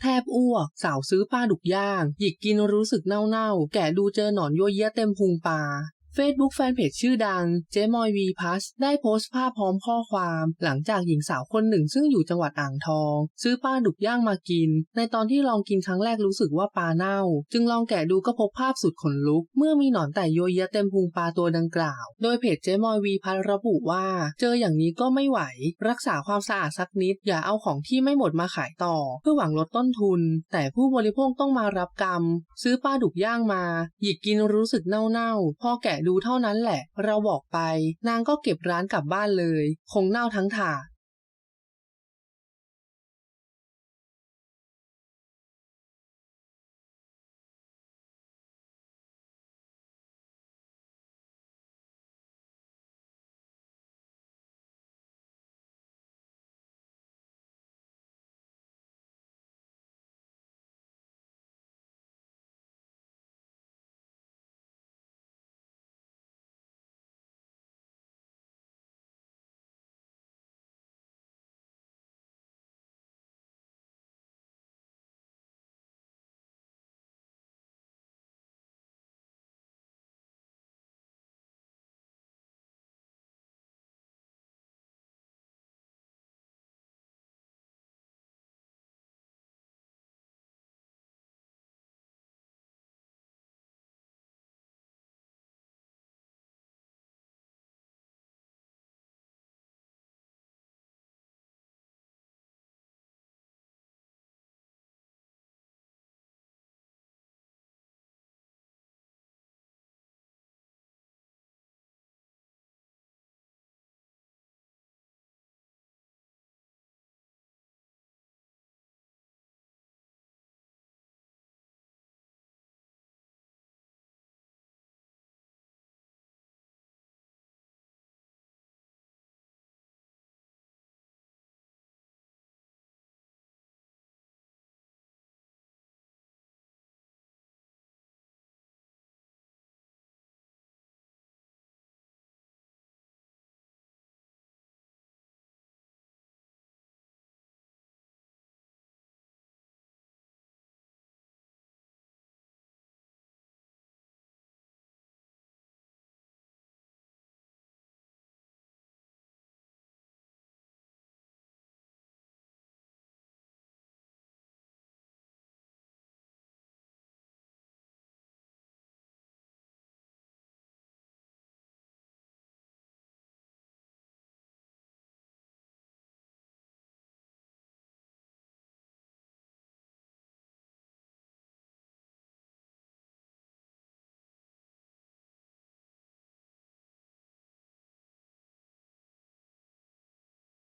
แทบอ้วก สาวซื้อปลาดุกย่าง หยิกกินรู้สึกเน่าๆ แกะดูเจอหนอนยัวเยียเต็มพุงปลา Facebook แฟนเพจชื่อดังเจมอยวีพัสได้โพสต์ภาพพร้อมข้อความ หลังจากหญิงสาวคนหนึ่งซึ่งอยู่จังหวัดอ่างทอง ซื้อปลาดุกย่างมากิน ในตอนที่ลองกินครั้งแรกรู้สึกว่าปลาเน่า จึงลองแกะดูก็พบภาพสุดขนลุก เมื่อมีหนอนไต่โยเยะเต็มพุงปลาตัวดังกล่าว โดยเพจเจมอยวีพัสระบุว่า เจออย่างนี้ก็ไม่ไหว รักษาความสะอาดสักนิด อย่าเอาของที่ไม่หมดมาขายต่อ เพื่อหวังลดต้นทุน แต่ผู้บริโภคต้องมารับกรรม ซื้อปลาดุกย่างมา หยิกกินรู้สึกเน่าๆพอแกะดูเท่านั้นแหละ เราบอกไป นางก็เก็บร้านกลับบ้านเลย คงเน่าทั้งถาด